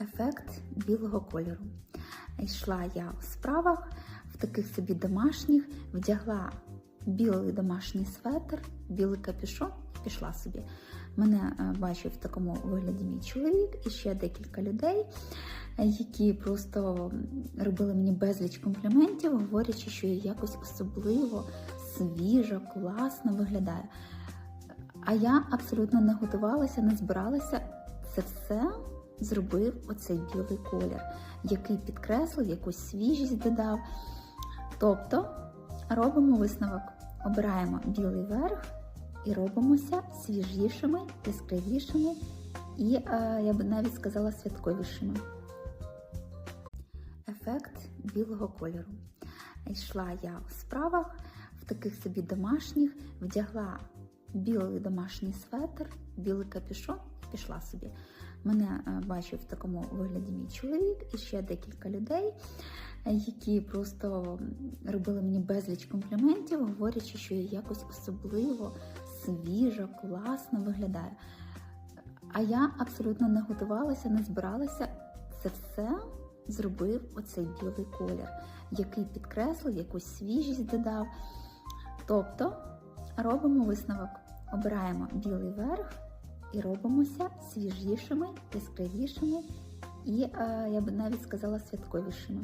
ефект білого кольору. Йшла я в справах, в таких собі домашніх, вдягла білий домашній светр, білий капюшон і пішла собі. Мене е, бачив в такому вигляді мій чоловік і ще декілька людей, які просто робили мені безліч компліментів, говорячи, що я якось особливо свіжа, класно виглядаю. А я абсолютно не готувалася, не збиралася. Це все зробив оцей білий колір, який підкреслив, якусь свіжість додав. Тобто робимо висновок, обираємо білий верх і робимося свіжішими, яскравішими і, е, я б навіть сказала, святковішими. Ефект білого кольору. Йшла я в справах, в таких собі домашніх, вдягла білий домашній светр, білий капюшон пішла собі. Мене е, бачив в такому вигляді мій чоловік і ще декілька людей, які просто робили мені безліч компліментів, говорячи, що я якось особливо свіжа, класно виглядаю. А я абсолютно не готувалася, не збиралася. Це все зробив оцей білий колір, який підкреслив, якусь свіжість додав. Тобто робимо висновок, обираємо білий верх і робимося свіжішими, яскравішими і, е, я б навіть сказала, святковішими.